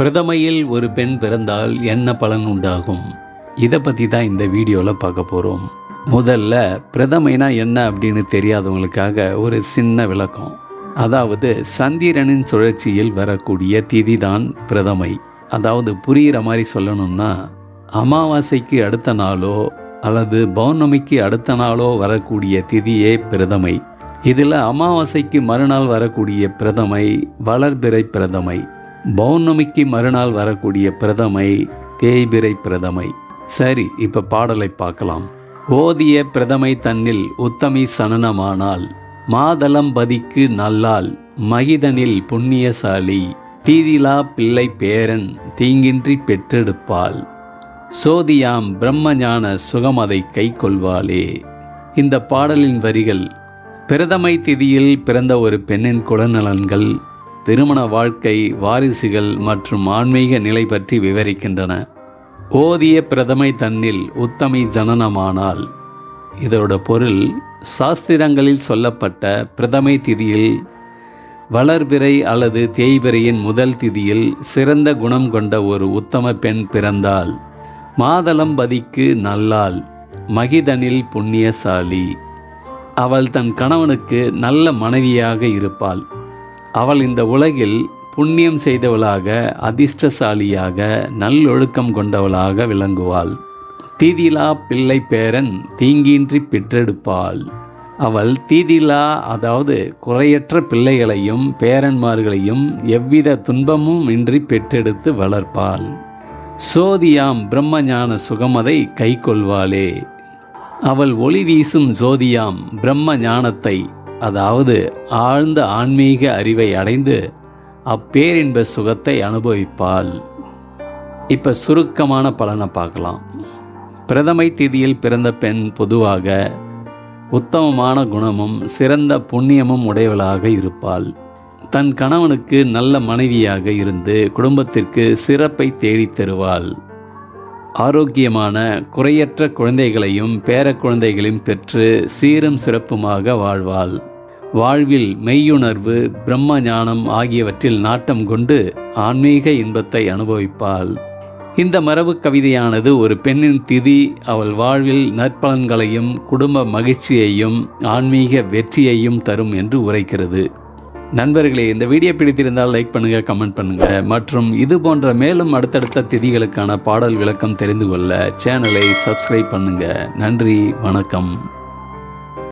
பிரதமையில் ஒரு பெண் பிறந்தால் என்ன பலன் உண்டாகும்? இதை பற்றி தான் இந்த வீடியோவில் பார்க்க போகிறோம் முதல்ல பிரதமைனா என்ன அப்படின்னு தெரியாதவங்களுக்காக ஒரு சின்ன விளக்கம். அதாவது சந்திரனின் சுழற்சியில் வரக்கூடிய திதி தான் பிரதமை. அதாவது புரிகிற மாதிரி சொல்லணும்னா அமாவாசைக்கு அடுத்த நாளோ அல்லது பௌர்ணமிக்கு அடுத்த நாளோ வரக்கூடிய திதியே பிரதமை. இதில் அமாவாசைக்கு மறுநாள் வரக்கூடிய பிரதமை வளர்பிறை பிரதமை. பௌர்ணமிக்கு மறுநாள் வரக்கூடிய பிரதமை தேய்பிறை பிரதமை. சரி இப்போ பாடலை பார்க்கலாம். ஓதிய பிரதமை தன்னில் உத்தமி சனனமானால் மாதளம் பதிக்கு நல்லால் மகிதனில் புண்ணியசாலி தீதிலா பிள்ளை பேரன் தீங்கின்றி பெற்றெடுப்பாள். சோதியாம் பிரம்மஞான சுகமதை கை கொள்வாளே இந்த பாடலின் வரிகள் பிரதமை திதியில் பிறந்த ஒரு பெண்ணின் குலநலன்கள் திருமண வாழ்க்கை வாரிசுகள் மற்றும் ஆன்மீக நிலை பற்றி விவரிக்கின்றன. ஓதிய பிரதமை தன்னில் உத்தமை ஜனனமானால் இதோட பொருள் சாஸ்திரங்களில் சொல்லப்பட்ட பிரதமை திதியில் வளர்பிறை அல்லது தேய்பிறையின் முதல் திதியில் சிறந்த குணம் கொண்ட ஒரு உத்தம பெண் பிறந்தால் மாதளம்பதிக்கு நல்லாள் மகிதனில் புண்ணியசாலி. அவள் தன் கணவனுக்கு நல்ல மனைவியாக இருப்பாள். அவள் இந்த உலகில் புண்ணியம் செய்தவளாக அதிர்ஷ்டசாலியாக நல்லொழுக்கம் கொண்டவளாக விளங்குவாள். தீதிலா பிள்ளை பேரன் தீங்கின்றி பெற்றெடுப்பாள். அவள் தீதிலா அதாவது குறையற்ற பிள்ளைகளையும் பேரன்மார்களையும் எவ்வித துன்பமும் இன்றி பெற்றெடுத்து வளர்ப்பாள். சோதியாம் பிரம்மஞான சுகமதை கை கொள்வாளே அவள் ஒளி வீசும் ஜோதியாம் பிரம்ம ஞானத்தை அதாவது ஆழ்ந்த ஆன்மீக அறிவை அடைந்து அப்பேரின்ப சுகத்தை அனுபவிப்பாள். இப்போ சுருக்கமான பலனை பார்க்கலாம். பிரதமை திதியில் பிறந்த பெண் பொதுவாக உத்தமமான குணமும் சிறந்த புண்ணியமும் உடையவளாக இருப்பாள். தன் கணவனுக்கு நல்ல மனைவியாக இருந்து குடும்பத்திற்கு சிறப்பை தேடித் தருவாள். ஆரோக்கியமான குறையற்ற குழந்தைகளையும் பேரக்குழந்தைகளையும் பெற்று சீரும் சிறப்புமாக வாழ்வாள். வாழ்வில் மெய்யுணர்வு பிரம்ம ஞானம் ஆகியவற்றில் நாட்டம் கொண்டு ஆன்மீக இன்பத்தை அனுபவிப்பாள். இந்த மரபு கவிதையானது ஒரு பெண்ணின் திதி அவள் வாழ்வில் நற்பலன்களையும் குடும்ப மகிழ்ச்சியையும் ஆன்மீக வெற்றியையும் தரும் என்று உரைக்கிறது. நண்பர்களே இந்த வீடியோ பிடித்திருந்தால் லைக் பண்ணுங்க கமெண்ட் பண்ணுங்க. மற்றும் இது போன்ற மேலும் அடுத்தடுத்த திதிகளுக்கான பாடல் விளக்கம் தெரிந்து கொள்ள சேனலை சப்ஸ்கிரைப் பண்ணுங்க. நன்றி வணக்கம்.